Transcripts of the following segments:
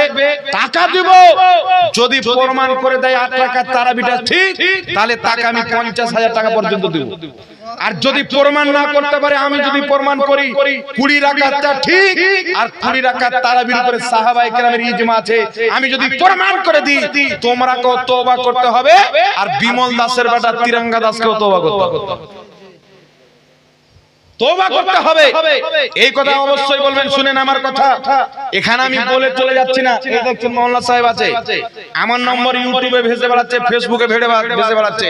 লাগবে টাকা দিব। যদি প্রমাণ করে দেয় আট টাকার তারাবিটা ঠিক তাহলে তাকে আমি পঞ্চাশ হাজার টাকা পর্যন্ত দিব। আর যদি প্রমাণ না করতে পারে আমি যদি প্রমাণ করি কুড়ি রাকাতটা ঠিক আর কুড়ি রাকাত তারাবির উপরে সাহাবাই কেরামের ইজমা আছে। আমি যদি প্রমাণ করে দিই তোমরা কেউ তওবা করতে হবে আর বিমল দাসের বেটা তিরঙ্গা দাসকেও তওবা করতে হবে। তোবা করতে হবে। এই কথা অবশ্যই বলবেন শুনেন আমার কথা। এখানে আমি বলে চলে যাচ্ছি না। এই দেখছেন মোহাম্মদ সাহেব আছে। আমার নম্বর ইউটিউবে ভেসে বেড়াচ্ছে ফেসবুকে ভেড়ে ভেসে বেড়াচ্ছে।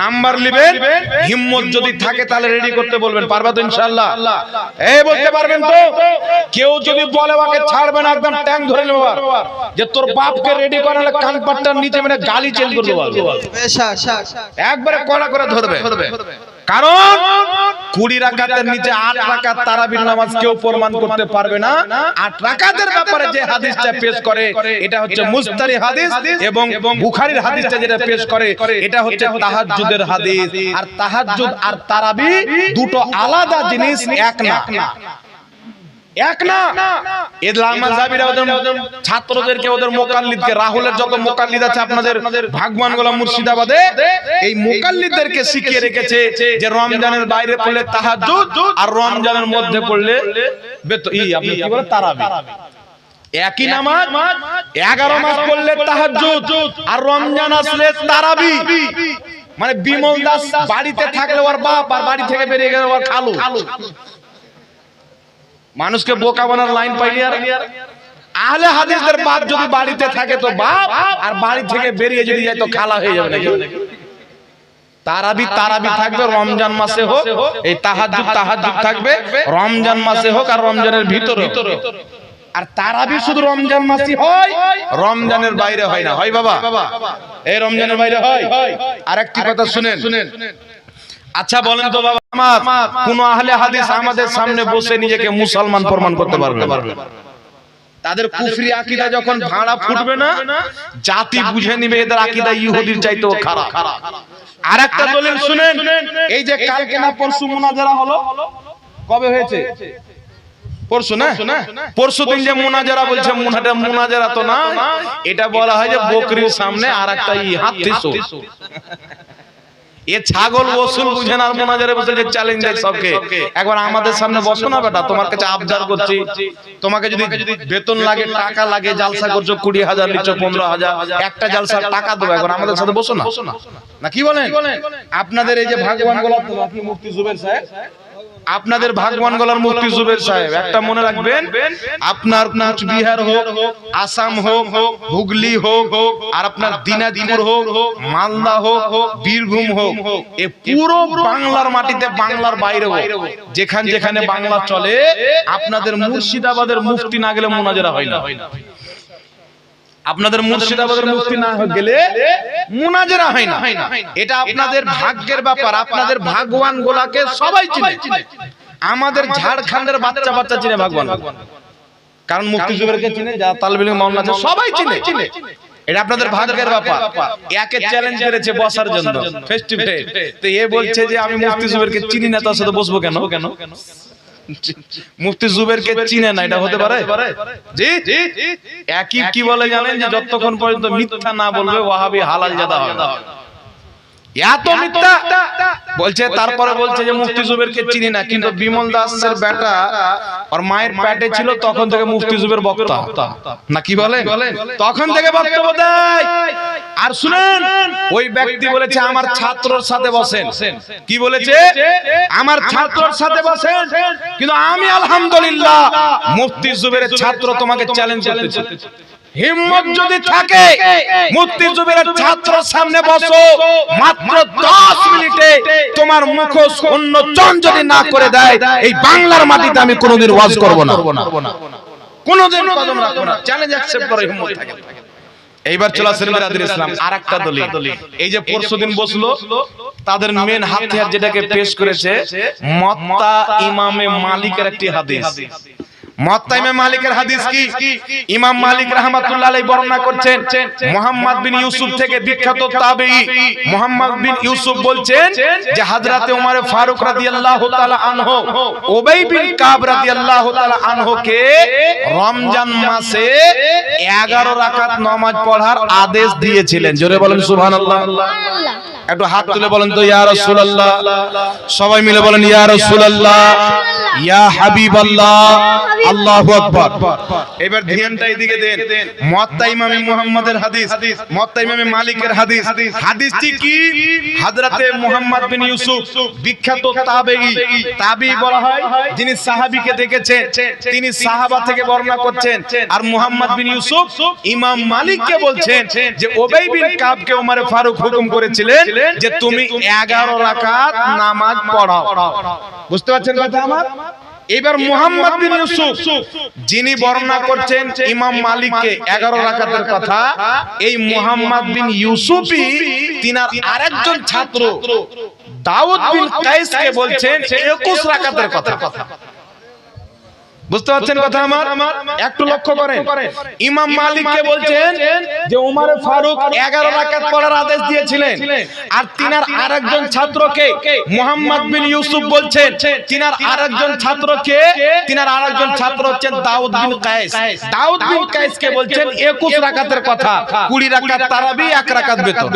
নাম্বার নেবেন হিম্মত যদি থাকে তাহলে রেডি করতে বলবেন পারবা তো ইনশাআল্লাহ। এই বলতে পারবেন তো কেউ যদি বলে ওকে ছাড়বে না একদম ট্যাঙ্ক ধরে নেব যে তোর বাপকে রেডি করালে কান পাট্টার নিচে মানে গালি চেঞ্জ করে দেবো একবারে কড়া করে ধরবে। কারণ কুড়ি রাকাতের নিচে আট রাকাত তারাবির নামাজ কেউ প্রমাণ করতে পারবে না। আট রাকাতের ব্যাপারে যে হাদিসটা পেশ করে, এটা হচ্ছে মুস্তারি হাদিস এবং বুখারীর হাদিসটা যেটা পেশ করে, এটা হচ্ছে তাহাজ্জুদের হাদিস। আর তাহাজ্জুদ আর তারাবি দুটো আলাদা জিনিস, এক না। এক না। ইসলাম মাযহাবিরা ওদের ছাত্রদেরকে ওদের মোকাল্লিদকে রাহুলের যত মোকাল্লিদ আছে আপনাদের ভাগবান গোলাম মুর্শিদাবাদে এই মোকাল্লিদদেরকে শিখিয়ে রেখেছে যে রমজানের বাইরে পড়লে তাহাজ্জুদ আর রমজানের মধ্যে পড়লে বেত- ই আপনি কি বলেন তারাবি। একই নামাজ এগারো মাস পড়লে তাহাজ্জুদ আর রমজান আসলে তারাবি। মানে বিমল দাস বাড়িতে থাকলে ওর বাপ আর বাড়ি থেকে বেরিয়ে গেলে ওর খালু। মানুষকে বোকা বানার লাইন পাইনি আর আহলে হাদিসদের বাপ যদি বাড়িতে থাকে তো বাপ, আর বাড়ি থেকে বেরিয়ে যদি যায় তো খালা হয়ে যাবে নাকি? তারাবি তারাবি থাকবে, রমজান মাসে হোক, এই তাহাজ্জুদ তাহাজ্জুদ থাকবে, রমজান মাসে হোক আর রমজানের ভিতরে আর তারাবি শুধু রমজান মাসই হয়, রমজানের বাইরে হয় না। হয় বাবা। এই রমজানের বাইরে হয়। আর একটি কথা শুনেন। আচ্ছা বলেন তো বাবা আমার কোন আহলে হাদিস আমাদের সামনে বসে নিজেকে মুসলমান প্রমাণ করতে পারবে তাদের কুফরি আকীদা যখন ভাড়া ফুটবে না, জাতি বুঝে নিবে এদের আকীদা ইহুদির চাইতেও খারাপ। আর একটা দলিল শুনেন, এই যে কালকে না পরশু মুনাজারা হলো? কবে হয়েছে? পরশু না? পরশু দিন যে মুনাজারা বলছে মুনাটা মুনাজারা তো না এটা বলা হয় যে বকরির সামনে আর একটা ই হাতি শো এ ছাগল ওসুল বুঝে না মোনাজারে বসে যে চ্যালেঞ্জ দেয় সবকে। একবার আমাদের সামনে বসো না বেটা তোমার কাছে আবদার করছি। তোমাকে যদি বেতন লাগে টাকা লাগে জালসা করছ কুড়ি হাজার নিচ্ছ পনেরো হাজার। একটা জালসা টাকা দেবো আমাদের সাথে বসো না? না। কি বলেন? আপনাদের এই যে ভাগবান গোলাপ কি মুফতি জুবের সাহেব আপনাদের ভাগবান গলার মুফতি জুবের সাহেব একটা মনে রাখবেন আপনার বিহার হোক আসাম হোক হুগলি হোক হোক আর আপনার দিনাজপুর হোক হোক মালদা হোক হোক বীরভূম হোক এ পুরো বাংলার মাটিতে বাংলার বাইরে হোক। যেখান যেখানে বাংলা চলে আপনাদের মুর্শিদাবাদের মুফতি না গেলে মোনাজারা হয় না। আপনাদের মুর্শিদাবাদের মুফতি না গেলে মুনাজারা হয় না। এটা আপনাদের ভাগ্যের ব্যাপার আপনাদের ভাগবান গোলাকে সবাই চিনে। আমাদের ঝাড়খণ্ডের বাচ্চা বাচ্চা চিনে ভাগবান। কারণ মুফতি জুবেরকে চিনে যা তালবিল মাওলানা আছে সবাই চিনে। চিনে। এটা আপনাদের ভাগ্যের ব্যাপার। একে চ্যালেঞ্জ করেছে বসার জন্য। ফেস টু ফেস তো এ বলছে যে আমি মুফতি জুবেরকে চিনি না তার সাথে বসবো কেন? কেন? মুফতি জুবেরকে চিনে না এটা হতে পারে? জি একই কি বলে জানেন যে যতক্ষণ পর্যন্ত মিথ্যা না বলবে ওয়াহাবি হালাল জাদা হবে। এত মিথ্যা। বলছে তারপরে বলছে যে মুফতি জুবেরকে চিনি না কিন্তু বিমল দাসের বেটা আর মায়ের পেটে ছিল তখন থেকে মুফতি জুবের বক্তা। না কি বলে? তখন থেকে বক্তব্য দেয়। আর শুনেন ওই ব্যক্তি বলেছে আমার ছাত্রর সাথে বসেন। কি বলেছে? আমার ছাত্রর সাথে বসেন। কিন্তু আমি আলহামদুলিল্লাহ মুফতি জুবের ছাত্র তোমাকে চ্যালেঞ্জ করতেছি। হিম্মত যদি থাকে জুবের ছাত্র সামনে বসো মাত্র 10 মিনিটে তোমার মুখ উন্মোচন যদি না করে দেয় এই বাংলার মাটিতে আমি কোনোদিন ওয়াজ করব না। কোনোদিন কদম রাখব না। চ্যালেঞ্জ অ্যাকসেপ্ট করে হিম্মত থাকে। এইবার চলে আসেন বিরাদুল ইসলাম। আরেকটা দলিল। এই যে পরশুদিন বসল তাদের মেন হাতিয়ার যেটাকে পেশ করেছে মত্তা ইমামে মালিকের একটি হাদিস। মালিকের হাদিস কি? ইমাম মালিক বর্ণনা করছেন বিন ইউসুফ থেকে বিখ্যাত বিন ইউসুফ বলছেন ফারুক কাব রমজান মাসে 11 রাকাত নামাজ পড়ার আদেশ দিয়েছিলেন। জোরে বলেন সুবহানাল্লাহ। একটু হাত তুলে বলেন তো, ইয়া সবাই মিলে বলেন, ইয়া রাসূলুল্লাহ। ইয়া আল্লাহু আকবার। দেখেছেন, তিনি সাহাবা থেকে বর্ণনা করছেন। আর মুহাম্মদ বিন ইউসুফ ইমাম মালিককে বলছেন যে, ওবাই বিন কাবকে ওমর ফারুক হুকুম করেছিলেন যে, তুমি 11 রাকাত নামাজ পড়াও। বুঝতে পারছেন কথা আমার? এবার মোহাম্মদ বিন ইউসুফ যিনি বর্ণনা করছেন ইমাম মালিককে 11 রাকাতের কথা। এই মোহাম্মদ বিন ইউসুফই তিনার আরেকজন ছাত্র। দাউদ বিন কে বলছেন 21 রাকাতের কথা। বুঝতে পারছেন কথা আমার? একটু লক্ষ্য করেন। ইমাম মালিককে বলছেন যে উমারে ফারুক 11 রাকাত পড়ার আদেশ দিয়েছিলেন। আর তিনার আরেকজন ছাত্রকে মুহাম্মদ বিন ইউসুফ বলছেন তিনার আরেকজন ছাত্রকে তিনার আরেকজন ছাত্র হচ্ছেন দাউদ বিন কায়েস। দাউদ বিন কায়েসকে বলছেন 21 রাকাতের কথা। 20 রাকাত তারাবি 1 রাকাত বেতন।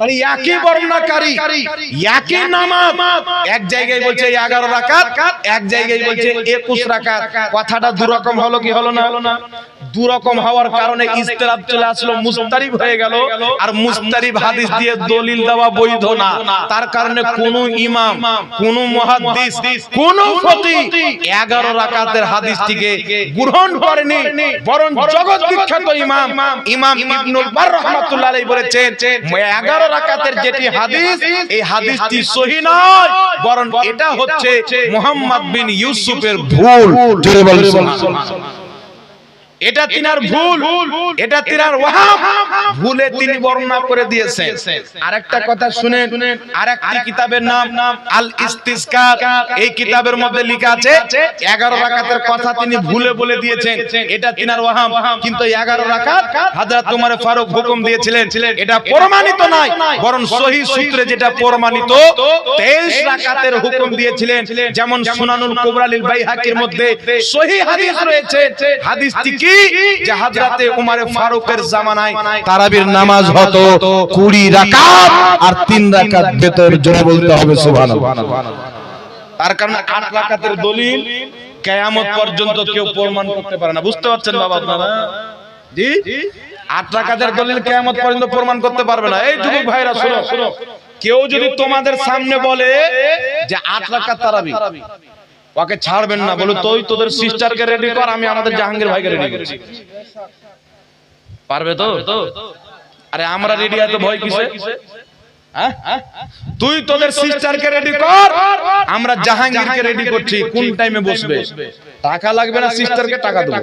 তাহলে একই বর্ণনাকারী এক জায়গায় বলছে এক জায়গায় বলছে কথাটা দুরকম হলো কি হলো না? দুরকম হওয়ার কারণে ইস্তেলাব চলে আসলো মুস্তারিব হয়ে গেল আর মুস্তারিব হাদিস দিয়ে দলিল দেওয়া বৈধ না। তার কারণে কোন ইমাম কোন মুহাদ্দিস কোন ফকিহ 11 রাকাতের হাদিসটিকে গ্রহণ করেনি বরং জগৎ বিখ্যাত ইমাম ইমাম ইবনুল বার রাহমাতুল্লাহ আলাইহি বলেছেন 11 রাকাতের যেটি হাদিস এই হাদিসটি সহি নয় বরং এটা হচ্ছে মুহাম্মদ বিন ইউসুফের ভুল। জোরে বলেন সুবহানাল্লাহ। এটা তিনার ভুল। এটা তিনার ওয়াহাব। ভুলে তিনি বর্ণনা করে দিয়েছেন। আরেকটা কথা শুনেন। আরেকটি কিতাবের নাম আল ইস্তিসকার এই কিতাবের মধ্যে লেখা আছে 11 রাকাতের কথা তিনি ভুলে বলে দিয়েছেন। এটা তিনার ওয়াহাব। কিন্তু 11 রাকাত হযরত ওমর ফারুক হুকুম দিয়েছিলেন। এটা প্রমাণিত নয় বরং সহিহ সূত্রে যেটা প্রমাণিত 23 রাকাতের হুকুম দিয়েছিলেন। যেমন সুনানুল কুবরা লিল বাইহাকির মধ্যে সহিহ হাদিস রয়েছে হাদিসটি কি যে হযরতে উমর ফারুকের জামানায় তারাবির নামাজ হতো কুড়ি রাকাত আর রাকাত জোরে বলতে হবে সুবহানাল্লাহ। তার কারণে রাকাতের দলিল কিয়ামত পর্যন্ত কেউ প্রমাণ করতে পারে না। বুঝতে পারছেন বাবা আপনারা? জি? আট রাকাতের দলিল কিয়ামত পর্যন্ত প্রমাণ করতে পারবে না। এই যুবক ভাইরা শুনো। শুনো। কেউ যদি তোমাদের সামনে বলে যে আট রাকাত তারাবি ওকে ছাড়বেন না বলো তুই তোদের সিস্টারকে রেডি কর আমি আমাদের জাহাঙ্গীর ভাইকে রেডি করছি। পারবে তো? আরে আমরা রেডি এত ভয় কিসে? হ্যাঁ? তুই তোদের সিস্টারকে রেডি কর! আমরা জাহাঙ্গীরকে রেডি করছি কোন টাইমে বসবে? টাকা লাগবে না সিস্টারকে টাকা দেবো।